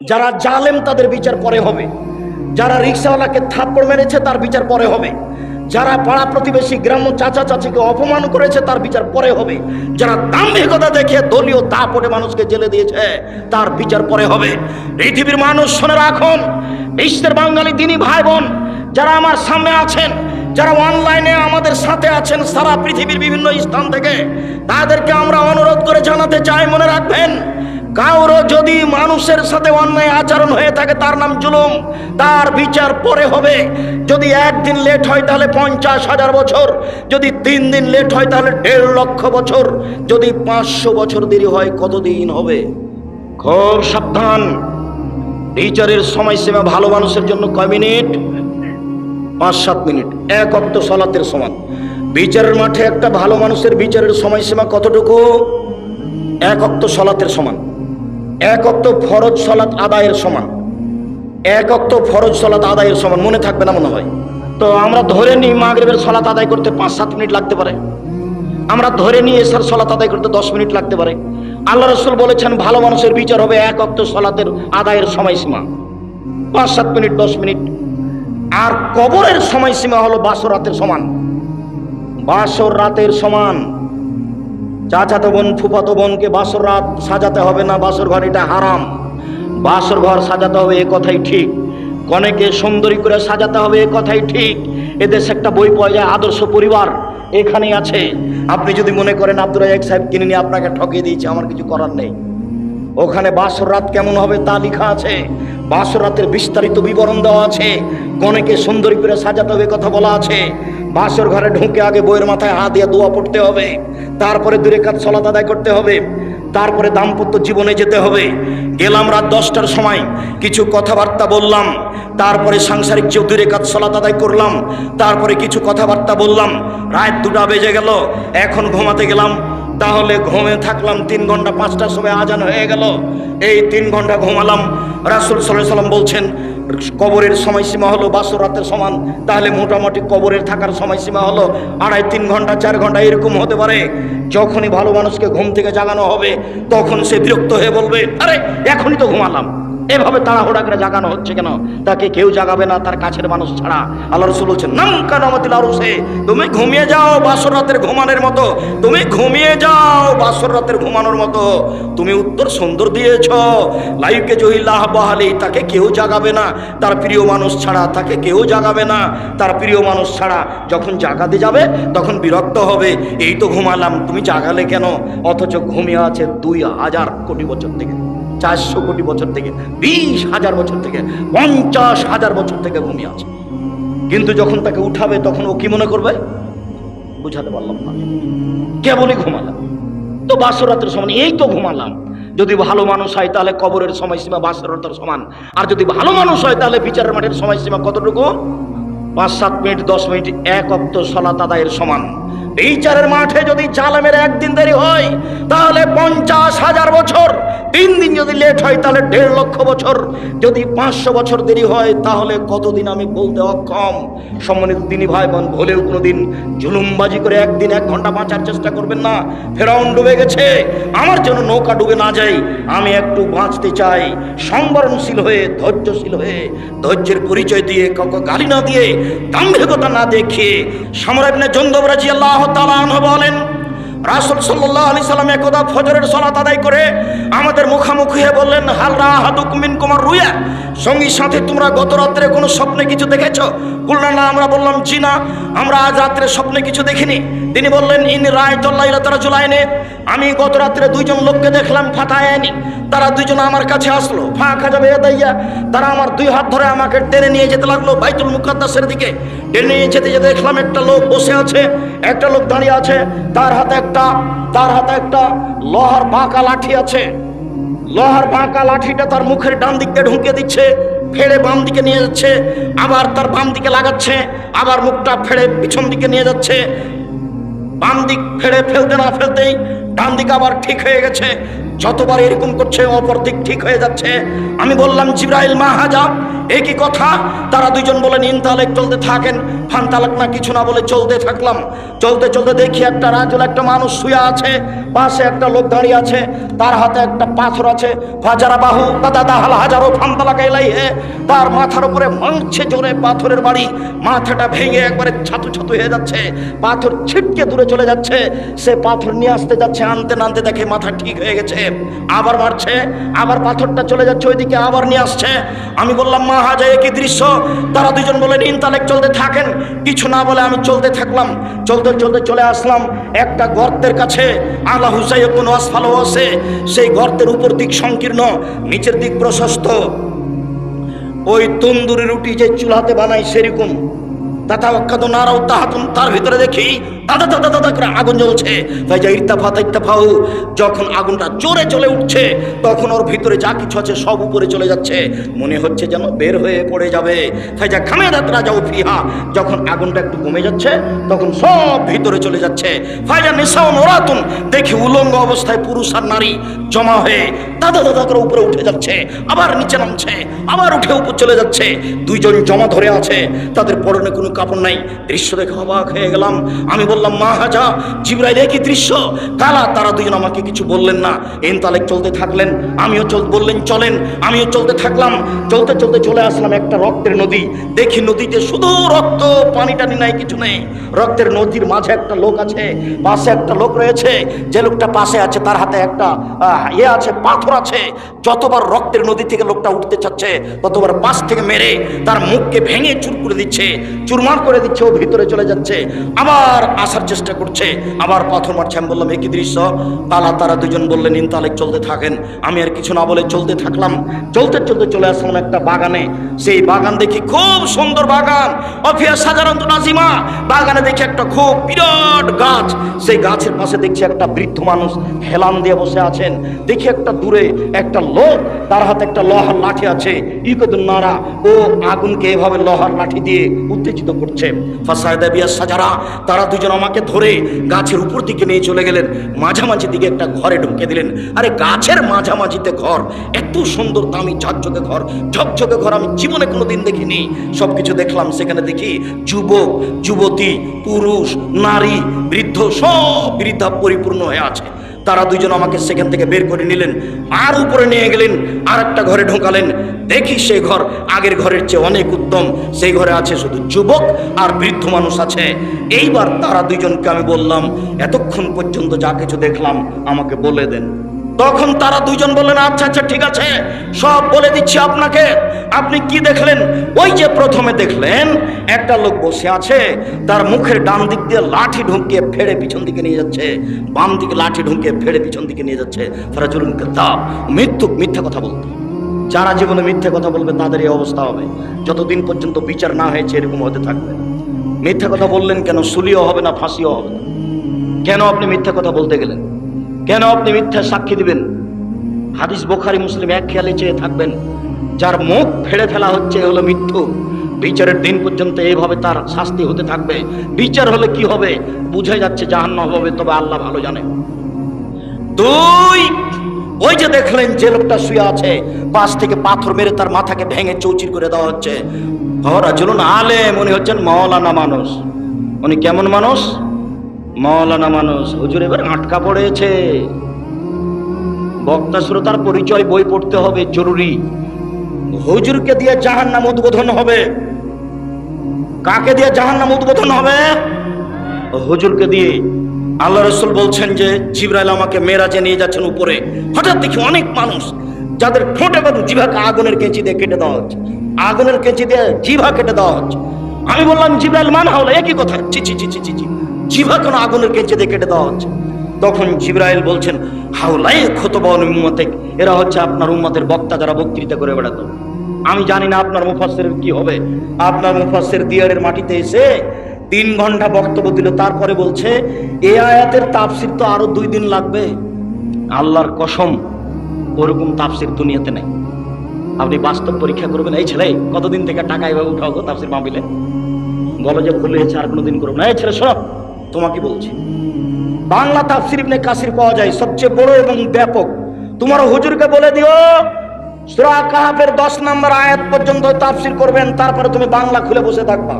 যারা জালেম তাদের বিচার পরে হবে। যারা রিক্সাওয়ালাকে থাপ্পড় মেরেছে তার বিচার পরে হবে। যারা পাড়া প্রতিবেশী গ্রাম্য চাচা চাচিকে অপমান করেছে তার বিচার পরে হবে। যারা দাম্ভিকতা দেখে দলীয় দাপটে মানুষকে জেলে দিয়েছে, তার বিচার পরে হবে। পৃথিবীর মানুষ শুনে রাখুন, বিশ্বের বাঙালি দিনী ভাই বোন যারা আমার সামনে আছেন, যারা অনলাইনে আমাদের সাথে আছেন সারা পৃথিবীর বিভিন্ন স্থান থেকে, তাদেরকে আমরা অনুরোধ করে জানাতে চাই, মনে রাখবেন। কারও যদি মানুষের সাথে অন্যায় আচরণ হয়ে থাকে, তার নাম জুলুম, তার বিচার পরে হবে। যদি একদিন লেট হয়, তাহলে পঞ্চাশ হাজার বছর। যদি তিন দিন লেট হয়, তাহলে দেড় লক্ষ বছর। যদি পাঁচশো বছর দেরি হয়, কতদিন হবে? খুব সাবধান। বিচারের সময়সীমা ভালো মানুষের জন্য কয় মিনিট? পাঁচ সাত মিনিট। এক অক্ত সলাতের সমান। বিচারের মাঠে একটা ভালো মানুষের বিচারের সময়সীমা কতটুকু? এক অক্ত সলাতের সমান। এক অক্ত ফরজ সলাত আদায়ের সমান। এক অক্ত ফরজ সলাত আদায়ের সমান, মনে থাকবে না মনে হয়। তো আমরা ধরে নিই মাগরিবের সলাত আদায় করতে পাঁচ সাত মিনিট লাগতে পারে। আমরা ধরে নিয়ে এসার সলাত আদায় করতে দশ মিনিট লাগতে পারে। আল্লাহ রসুল বলেছেন, ভালো মানুষের বিচার হবে এক অক্ত সলাতের আদায়ের সময়সীমা। পাঁচ সাত মিনিট, দশ মিনিট। আর কবরের সময়সীমা হলো বাসর রাতের সমান। বাসর রাতের সমান। চাচাতো বোন ফুফাতো বোনকে বাসর রাত সাজাতে হবে না, বাসর ঘর এটা হারাম। বাসর ঘর সাজাতে হবে এ কথাই ঠিক। কনেকে সুন্দরী করে সাজাতে হবে এ কথাই ঠিক। এদেশে একটা বই পাওয়া যায়, আদর্শ পরিবার, এখানেই আছে। আপনি যদি মনে করেন আব্দুল রাজাক সাহেব কিনে নিয়ে আপনাকে ঠকিয়ে দিয়েছে, আমার কিছু করার নেই। ওখানে বাসর রাত কেমন হবে তা লেখা আছে। বাসর রাতের বিস্তারিত বিবরণ দেওয়া আছে। কনেকে সুন্দরী করে সাজাতে হবে কথা বলা আছে। বাসর ঘরে ঢুকে আগে বইয়ের মাথায় হাত দিয়ে দোয়া পড়তে হবে। তারপরে দূরে কাজ সলাত আদায় করতে হবে। তারপরে দাম্পত্য জীবনে যেতে হবে। গেলাম রাত দশটার সময়। কিছু কথাবার্তা বললাম। তারপরে সাংসারিক দূরে কাজ সলাত আদায় করলাম। তারপরে কিছু কথাবার্তা বললাম। রাত দুটা বেজে গেল। এখন ঘুমাতে গেলাম। তাহলে ঘুমে থাকলাম, তিন ঘণ্টা পাঁচটার সময় আজান হয়ে গেল। এই তিন ঘণ্টা ঘুমালাম। রাসুল সাল্লাহ সাল্লাম বলছেন, কবরের সময়সীমা হলো বাস রাতের সমান। তাহলে মোটামুটি কবরের থাকার সময়সীমা হলো আড়াই, তিন ঘণ্টা, চার ঘণ্টা, এরকম হতে পারে। যখনই ভালো মানুষকে ঘুম থেকে জাগানো হবে, তখন সে বিরক্ত হয়ে বলবে, আরে, এখনই তো ঘুমালাম। এভাবে তাড়াহুড়া করে জাগানো হচ্ছে কেন? তাকে কেউ জাগাবে না, তার কাছের মানুষ ছাড়া। আল্লাহ রসুল বলছেন নাম কানামতিল আরুসে তুমি ঘুমিয়ে যাও বাসর রাতের ঘুমানোর মতো। তুমি ঘুমিয়ে যাও বাসর রাতের ঘুমানোর মতো। তুমি উত্তর সুন্দর দিয়েছ। লাইফকে জহিল্লাহ বাহালি, তাকে কেউ জাগাবে না। তার প্রিয় মানুষ ছাড়া তাকে কেউ জাগাবে না। তার প্রিয় মানুষ ছাড়া যখন জাগাতে যাবে, তখন বিরক্ত হবে। এই তো ঘুমালাম, তুমি জাগালে কেন? অথচ ঘুমিয়ে আছে দুই হাজার কোটি বছর থেকে। চারশো কোটি বছর থেকে, বিশ হাজার বছর থেকে, পঞ্চাশ হাজার বছর থেকে ঘুমিয়ে আছে। কিন্তু যখন তাকে উঠাবে, তখন ও কি মনে করবে? বুঝাতে পারলাম না। কেবলই ঘুমালাম। তো বাসরাতের সমান, এই তো ঘুমালাম। যদি ভালো মানুষ হয়, তাহলে কবরের সময়সীমা বাসরাতের সমান। আর যদি ভালো মানুষ হয়, তাহলে বিচারের মাঠের সময়সীমা কতটুকু? পাঁচ সাত মিনিট, দশ মিনিট, এক অক্ত সলাত আদায়ের সমান। বিচারের মাঠে যদি জালামের একদিন দেরি হয়, তাহলে পঞ্চাশ হাজার বছর, তিন দিন যদি লেট হয়, তাহলে দেড় লক্ষ বছর। যদি পাঁচশো বছর দেরি হয়, তাহলে কতদিন আমি বলতে অক্ষম? সম্মানিত দিনী ভাই বোন ভুলেও কোনোদিন জুলুমবাজি করে একদিন এক ঘণ্টা বাঁচার চেষ্টা করবেন না। ফেরাউন ডুবে গেছে, আমার জন্য নৌকা ডুবে না যায়, আমি একটু বাঁচতে চাই। সংবরণশীল হয়ে, ধৈর্যশীল হয়ে, ধৈর্যের পরিচয় দিয়ে, কাউকে গালি না দিয়ে, দাম্ভিকতা না দেখিয়ে সম্রাবনে জন্দবরাজি আল্লাহ বলেন, রাসুল সাল্লাহ আলি সাল্লাম একদা ফজরের সলাত আদায় করে আমাদের মুখামুখি হয়ে বললেন হালরা হাদুক মিন কুমার রুয়া, সঙ্গী সাথে তোমরা গত রাত্রে কোনো স্বপ্নে কিছু দেখেছ? বললেন না, আমরা বললাম, জি না, আমরা আজ রাত্রে স্বপ্নে কিছু দেখিনি। তিনি বললেন, ইন রায় তল্লাইলা তারা জুলাইনে, আমি গত রাত্রে দুইজন লোককে দেখলাম ফাটায়নি তারা দুইজন আমার কাছে আসলো। ফাঁকা যাবে দাইয়া, তারা আমার দুই হাত ধরে আমাকে টেনে নিয়ে যেতে লাগল বাইতুল মুকাদ্দাসের দিকে। টেনে নিয়ে যেতে যেতে দেখলাম একটা লোক বসে আছে, একটা লোক দাঁড়িয়ে আছে, তার হাতে একটা, তার হাতে একটা লোহার বাঁকা লাঠি আছে। লোহার বাঁকা লাঠিটা তার মুখের ডান দিক দিয়ে ঢুকিয়ে দিচ্ছে ফেড়ে বাম দিকে নিয়ে যাচ্ছে, আবার তার বাম দিকে লাগাচ্ছে, আবার মুখটা ফেড়ে পিছন দিকে নিয়ে যাচ্ছে। বাম দিক ফেড়ে ফেলতে না ফেলতেই ডান দিকে আবার ঠিক হয়ে গেছে। যতবার এরকম করছে অপর দিক ঠিক হয়ে যাচ্ছে। আমি বললাম, জিব্রাইল মাহাজা এ কি কথা? তারা দুজন বলেন ইনতালেক চলতে থাকেন। ফানতালেক না, কিছু না বলে চলতে থাকলাম। চলতে চলতে দেখি একটা রাজুল, একটা মানুষ শুয়ে আছে। পাশে একটা লোক দাঁড়িয়ে আছে। তার হাতে একটা পাথর আছে। হাজারা বাহু দাদা দাহাল হাজারো ফান্তালাকা এলাই হে তার মাথার উপরে মাংছে জোরে পাথরের বাড়ি। মাথাটা ভেঙে একবারে ছাতু ছাতু হয়ে যাচ্ছে। পাথর ছিটকে দূরে চলে যাচ্ছে। সে পাথর নিয়ে আসতে যাচ্ছে আনতে নানতে দেখে মাথা ঠিক হয়ে গেছে। আবার মারছে আবার পাথরটা চলে যাচ্ছে, ওইদিকে আবার নিয়ে আসছে। আমি বললাম, মা, হাজা একই দৃশ্য? তারা দুজন বলেন ইনতালেক চলতে থাকেন। কিছু না বলে আমি চলতে থাকলাম। চলতে চলতে চলে আসলাম একটা গর্তের কাছে। আল্লাহ হুসাই কোনো আসফালো আছে। সেই গর্তের উপর দিক সংকীর্ণ, নিচের দিক প্রশস্ত। ওই তন্দুরি রুটি যে চুলাতে বানাই সেরকম। তাতা অক্ষাত নারাও তাহাতুন তার ভিতরে দেখি। দাদা দাদা দাদা করে আগুন জ্বলছে। ভাই যা ইত্তাফা যখন আগুনটা জোরে চলে উঠছে, তখন ওর ভিতরে যা কিছু আছে সব উপরে চলে যাচ্ছে। মনে হচ্ছে যেন বের হয়ে পড়ে যাবে। যাও যখন আগুনটা একটু কমে যাচ্ছে, তখন সব ভিতরে চলে যাচ্ছে। নিসাও নোরাতুন দেখি উলঙ্গ অবস্থায় পুরুষ আর নারী জমা হয়ে দাদা দাদা করে উপরে উঠে যাচ্ছে, আবার নিচে নামছে, আবার উঠে উপর চলে যাচ্ছে। দুইজন জমা ধরে আছে, তাদের পরনে কোনো কাপড় নাই, দৃশ্য দেখে অবাক হয়ে গেলাম। আমি বললাম, মা হাজা জিব্রাইল একই দৃশ্য? কালা, তারা দুজন আমাকে কিছু বললেন না। এন তালেক চলতে থাকলেন। আমিও চল বললেন, চলেন। আমিও চলতে থাকলাম। চলতে চলতে চলে আসলাম একটা রক্তের নদী। দেখি নদীতে শুধু রক্ত, পানি টানি নাই, কিছু নেই। রক্তের নদীর মাঝে একটা লোক আছে, পাশে একটা লোক রয়েছে। যে লোকটা পাশে আছে, তার হাতে একটা ইয়ে আছে, পাথর আছে। যতবার রক্তের নদী থেকে লোকটা উঠতে চাচ্ছে, ততবার পাশ থেকে মেরে তার মুখকে ভেঙে চুর করে দিচ্ছে। চুরমার করে দিচ্ছে, ও ভিতরে চলে যাচ্ছে, আবার আসার চেষ্টা করছে, আবার পাথর মারছে আমি বললাম একই দৃশ্য? তালা তারা দুজন বললেন ইনতালেক চলতে থাকেন। আমি আর কিছু না বলে চলতে থাকলাম। চলতে চলতে চলে আসলাম একটা বাগানে। সেই বাগান দেখি খুব সুন্দর বাগান। অফিয়া সাধারণত নাজিমা। বাগানে দেখি একটা খুব বিরাট গাছ। সেই গাছের পাশে দেখছি একটা বৃদ্ধ মানুষ হেলান দিয়ে বসে আছেন। দেখি একটা দূরে একটা লোক, তার হাতে একটা লোহার লাঠি আছে। ইকদুন নারা, ও আগুনকে এভাবে লোহার লাঠি দিয়ে উত্তেজিত করছে সাজারা, তারা দুজন আমাকে ধরে গাছের উপর দিকে নিয়ে চলে গেলেন। মাঝামাঝি দিকে একটা ঘরে ঢুকে দিলেন। আরে গাছের মাঝামাঝিতে ঘর, এত সুন্দর দামি ঝকঝকে ঘর ঝকঝকে ঘর আমি জীবনে কোনোদিন দেখিনি। সবকিছু দেখলাম, সেখানে দেখি যুবক, যুবতী, পুরুষ, নারী, বৃদ্ধ, সব বৃদ্ধা পরিপূর্ণ হয়ে আছে। তারা দুজন আমাকে সেখান থেকে বের করে নিলেন, আর উপরে নিয়ে গেলেন আর একটা ঘরে ঢোকালেন। দেখি সেই ঘর আগের ঘরের চেয়ে অনেক উত্তম। সেই ঘরে আছে শুধু যুবক আর বৃদ্ধ মানুষ আছে। এইবার তারা দুইজনকে আমি বললাম, এতক্ষণ পর্যন্ত যা কিছু দেখলাম, আমাকে বলে দেন। তখন তারা দুজন বললেন আচ্ছা আচ্ছা ঠিক আছে, সব বলে দিচ্ছি আপনাকে। আপনি কি দেখলেন? ওই যে প্রথমে দেখলেন, একটা লোক বসে আছে, তার মুখের ডান দিক দিয়ে লাঠি ঢুকিয়ে ফেড়ে পিছন দিকে নিয়ে যাচ্ছে। বাম দিকে লাঠি ঢুকিয়ে ফেড়ে পিছন দিকে নিয়ে যাচ্ছে। ফরাজুলুন কাদ্দাব মৃত্যু, মিথ্যা কথা বলতে। যারা জীবনে মিথ্যা কথা বলবে, তাদের এই অবস্থা হবে। যতদিন পর্যন্ত বিচার না হয়েছে, এরকম হতে থাকবে মিথ্যা কথা বললেন কেন? সুলিও হবে না, ফাঁসিও হবে না। কেন আপনি মিথ্যা কথা বলতে গেলেন? কেন আপনি মিথ্যা সাক্ষী দিবেন? হাদিস বোখারি, মুসলিম এক খেয়ালে চেয়ে থাকবেন, যার মুখ ফেড়ে ফেলা হচ্ছে হলো মৃত্যু। বিচারের দিন পর্যন্ত এইভাবে তার শাস্তি হতে থাকবে। বিচার হলে কি হবে? বুঝে যাচ্ছে জাহান্ন হবে, তবে আল্লাহ ভালো জানে। দুই, ওই যে দেখলেন যে লোকটা শুয়ে আছে, পাশ থেকে পাথর মেরে তার মাথাকে ভেঙে চৌচির করে দেওয়া হচ্ছে। ওরা চলুন আলে মনে হচ্ছেন মৌলানা মানুষ। উনি কেমন মানুষ? মৌলানা মানুষ, হুজুর এবার আটকা পড়েছে। বক্তা শ্রোতার পরিচয় বই পড়তে হবে, জরুরি। হুজুরকে দিয়ে জাহান নাম উদ্বোধন হবে। কাকে দিয়ে জাহান নাম উদ্বোধন হবে? হুজুরকে দিয়ে। আল্লাহ রসুল বলছেন যে, জিব্রাইল আমাকে মেরাজে নিয়ে যাচ্ছেন উপরে। হঠাৎ দেখি অনেক মানুষ, যাদের ঠোঁটে এবং জিভাকে আগুনের কেঁচি দিয়ে কেটে দেওয়া হচ্ছে। আগুনের কেঁচি দিয়ে জিভা কেটে দেওয়া হচ্ছে। আমি বললাম, জিব্রাইল মান হলো একই কথা? চি চি চি চি চি চি জিভা কোনো আগুনের কেঁচি দিয়ে কেটে দেওয়া হচ্ছে। তখন জিব্রাইল বলছেন হাউলাই খতবান উম্মতে, এরা হচ্ছে আপনার উম্মতের বক্তা যারা বক্তৃতা করে বেড়াতো। আমি জানি না আপনার মুফাসসিরের কি হবে। আপনার মুফাসসির দিয়ারের মাটিতে এসে তিন ঘণ্টা বক্তব্য দিল, তারপরে বলছে, এ আয়াতের তাফসির তো আরও দুই দিন লাগবে। আল্লাহর কসম, ওরকম তাফসির দুনিয়াতে নেই। আপনি বাস্তব পরীক্ষা করবেন, এই ছেলে, কতদিন থেকে টাকা এভাবে উঠাও গো তাফসির মাহবিলে বলো যে ভুল হয়েছে, আর কোনো দিন করব না। এই ছেলে, শোনো তোমাকে বলছি। বাংলা তাফসির ইবনে কাসির পাওয়া যায় সবচেয়ে বড় এবং ব্যাপক। তোমার হুজুরকে বলে দিও, সূরা কাহাফের 10 নম্বর আয়াত পর্যন্ত তাফসির করবেন, তারপরে তুমি বাংলা খুলে বসে থাকবা।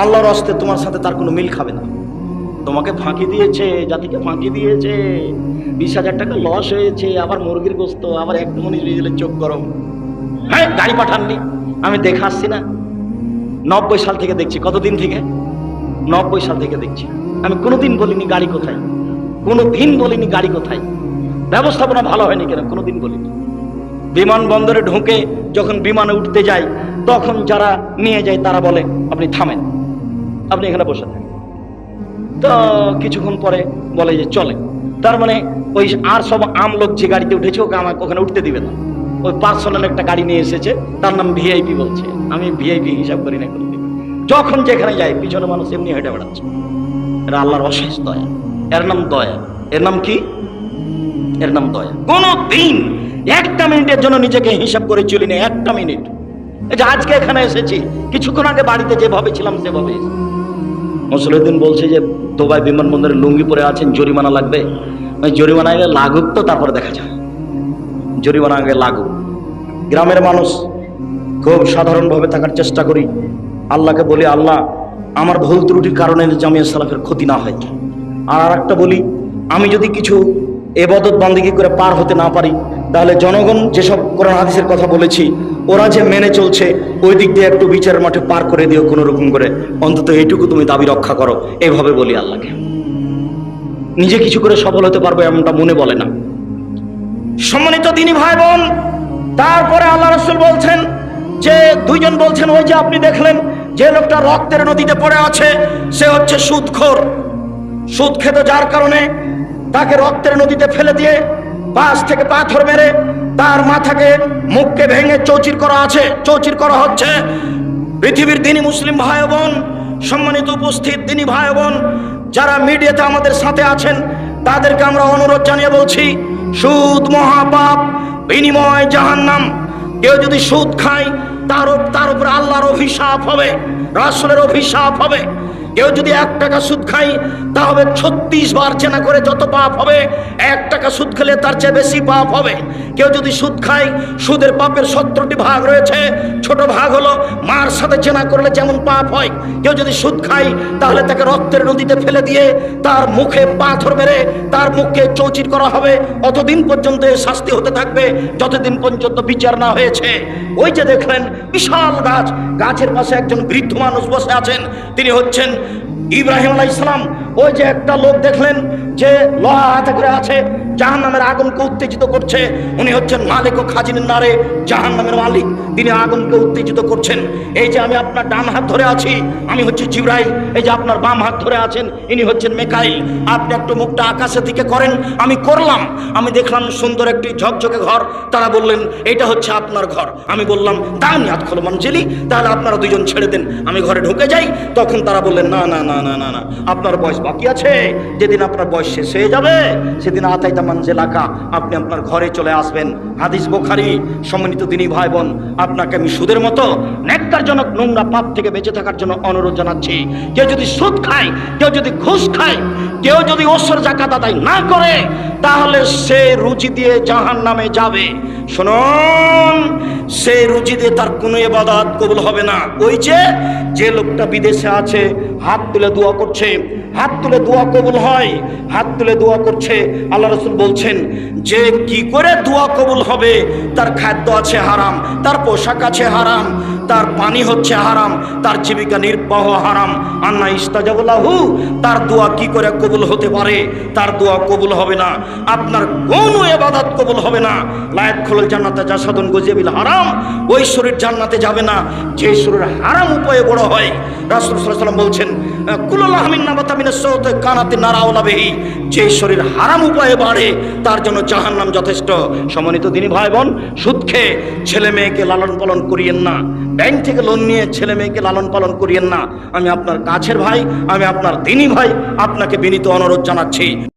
আল্লাহর হস্তে তোমার সাথে তার কোনো মিল খাবে না। তোমাকে ফাঁকি দিয়েছে, জাতিকে ফাঁকি দিয়েছে, বিশ হাজার টাকা লস হয়েছে, আবার মুরগির গোস্ত, আবার এক মনি দিলে চোখ গরম। হ্যাঁ গাড়ি পাঠাননি, আমি দেখে আসছি না। নব্বই সাল থেকে দেখছি, কতদিন থেকে? নব্বই সাল থেকে দেখছি। আমি কোনোদিন বলিনি গাড়ি কোথায়। কোনোদিন বলিনি গাড়ি কোথায়। ব্যবস্থাপনা ভালো হয়নি কেন? কোনোদিন বলিনি। বিমানবন্দরে ঢুকে যখন বিমানে উঠতে যাই, তখন যারা নিয়ে যায়, তারা বলে, আপনি থামেন। আপনি এখানে বসে থাকেন। তো কিছুক্ষণ পরে বলে যে চলে তার মানে ওই আর সব আম লোক যে গাড়িতে উঠেছে, ওকে আমাকে ওখানে উঠতে দিবে না। ওই পার্সোনাল একটা গাড়ি নিয়ে এসেছে, তার নাম ভিআইপি বলছে। আমি ভিআইপি হিসাব করি না কোনোদিন যখন যেখানে যাই পিছনে মানুষ এমনি হেঁটে বেড়াচ্ছে। এরা আল্লাহর অশেষ দয়া। এর নাম দয়া। এর নাম কি? এর নাম দয়া। কোনো দিন একটা মিনিটের জন্য নিজেকে হিসাব করে চলি না, একটা মিনিট। এই যে আজকে এখানে এসেছি, কিছুক্ষণ আগে বাড়িতে যেভাবে ছিলাম, সেভাবে এসেছি। মুসলিউদ্দিন বলছে যে, দুবাই বিমানবন্দরে লুঙ্গি পরে আছেন, জরিমানা লাগবে। জরিমানা আগে লাগুক তো, তারপরে দেখা যায় জরিমানা আগে লাগুক। গ্রামের মানুষ খুব সাধারণভাবে থাকার চেষ্টা করি। আল্লাহকে বলি, আল্লাহ, আমার ভুল ত্রুটির কারণে জামিয়া সালাফের ক্ষতি না হয়। আর আর একটা বলি, আমি যদি কিছু এবাদত বান্দিগি করে পার হতে না পারি, তাহলে জনগণ যেসব কোরআন হাদিসের কথা বলেছি, ওরা যে মেনে চলছে, ওই দিক দিয়ে একটু বিচারের মাঠে পার করে দিও কোনো রকম করে। অন্তত এইটুকু তুমি দাবি রক্ষা করো। এভাবে বলি আল্লাহকে। নিজে কিছু করে সফল হতে পারব এমনটা মনে বলে না। সম্মানিত তিনি ভাই বোন তারপরে আল্লাহ রসুল বলছেন যে, দুইজন বলছেন, ওই যে আপনি দেখলেন যে লোকটা রক্তের নদীতে পড়ে আছে, সে হচ্ছে সুদখোর। সুদ খেতে যার কারণে তাকে রক্তের নদীতে ফেলে দিয়ে পাশ থেকে পাথর মেরে তার মাথাকে মুখকে ভেঙে চৌচির করা আছে। চৌচির করা হচ্ছে পৃথিবীর দিনী মুসলিম ভাই বোন, সম্মানিত উপস্থিত দিনী ভাই বোন, যারা মিডিয়াতে আমাদের সাথে আছেন, তাদেরকে আমরা অনুরোধ জানিয়ে বলছি, সুদ মহাপাপ, বিনিময় জাহান্নাম। কেউ যদি সুদ খায় তার তার উপর আল্লাহর অভিশাপ হবে, রাসুলের অভিশাপ হবে। কেউ যদি এক টাকা সুদ খায়, তাহলে ছত্রিশ বার চেনা করে যত পাপ হবে, এক টাকা সুদ খেলে তার চেয়ে বেশি পাপ হবে। কেউ যদি সুদ খায়, সুদের পাপের সত্তরটি ভাগ রয়েছে। ছোট ভাগ হলো মার সাথে চেনা করলে যেমন পাপ হয়, কেউ যদি সুদ খায়, তাহলে তাকে রক্তের নদীতে ফেলে দিয়ে তার মুখে পাথর মেরে তার মুখকে চৌচির করা হবে। অতদিন পর্যন্ত শাস্তি হতে থাকবে, যতদিন পর্যন্ত বিচার না হয়েছে। ওই যে দেখলেন বিশাল গাছ, গাছের পাশে একজন বৃদ্ধ মানুষ বসে আছেন। তিনি হচ্ছেন ইব্রাহিম আলাহ ইসলাম ওই যে একটা লোক দেখলেন যে লোহা হাতে করে আছে জাহান নামের আগুনকে উত্তেজিত করছে। উনি হচ্ছেন মালিক ও খাজিনের নারে জাহান নামের মালিক। তিনি আগুনকে উত্তেজিত করছেন। এই যে আমি আপনার ডান হাত ধরে আছি, আমি হচ্ছে জিব্রাইল। এই যে আপনার বাম হাত ধরে আছেন, ইনি হচ্ছেন মেকাইল। আপনি একটু মুখটা আকাশের দিকে করেন, আমি করলাম। আমি দেখলাম সুন্দর একটি ঝকঝকে ঘর। তারা বললেন এটা হচ্ছে আপনার ঘর। আমি বললাম দানি হাত খোলো মঞ্জেলি, তাহলে আপনারা দুজন ছেড়ে দেন। আমি ঘরে ঢুকে যাই। তখন তারা বললেন, না না না না না না না। আপনার বয়স বাকি আছে। যেদিন আপনার বয়স শেষ হয়ে যাবে, সেদিন আতাইতা মানজেলাকা আপনি আপনার ঘরে চলে আসবেন। হাদিস বোখারি, সম্মানিত দিনী ভাই বোন আপনাকে আমি সুদের মতো ন্যাক্কারজনক নোংরা পাপ থেকে বেঁচে থাকার জন্য অনুরোধ জানাচ্ছি। কেউ যদি সুদ খায়, কেউ যদি ঘুষ খায়, কেউ যদি ওসর জাকাত আদায় না করে, তাহলে সে রুচি দিয়ে জাহান নামে যাবে। শুনুন, সে রুচি দিয়ে তার কোনো এবাদাত কবুল হবে না। ওই যে যে লোকটা বিদেশে আছে, হাত তুলে দোয়া করছে। হাত তুলে দোয়া কবুল হয়, হাত তুলে দোয়া করছে, আল্লাহ রসুল বলছেন, যে কি করে দোয়া কবুল হবে? তার খাদ্য আছে হারাম, তার পোশাক আছে হারাম, তার পানি হচ্ছে হারাম, তার জীবিকা নির্বাহ হারাম। আন্না ইস্তাজাবুল্লাহু তার দোয়া কি করে কবুল হতে পারে? তার দোয়া কবুল হবে না, আপনার কোনো এবাদত কবুল হবে না। লায়াত খোলল জান্নাতে যা সাধন গজিয়াবিল হারাম, ওই শরীর জান্নাতে যাবে না। যে শরীর হারাম উপায়ে বড় হয়, রাসুল ওয়াসাল্লাম বলছেন কুল্লুল আহমিন নাবাতা মিনাস সাউত কানাতে নারাওলাবেহি যে শরীর হারাম উপায়ে বাড়ে, তার জন্য জাহান্নাম যথেষ্ট। সম্মানিত দিনী ভাই বোন সুদ খেয়ে ছেলে মেয়েকে লালন পালন করিয়েন না। ব্যাংক থেকে লোন নিয়ে ছেলে মেয়েকে লালন পালন করিয়েন না। আমি আপনার কাছের ভাই, আমি আপনার দিনী ভাই, আপনাকে বিনীত অনুরোধ জানাচ্ছি।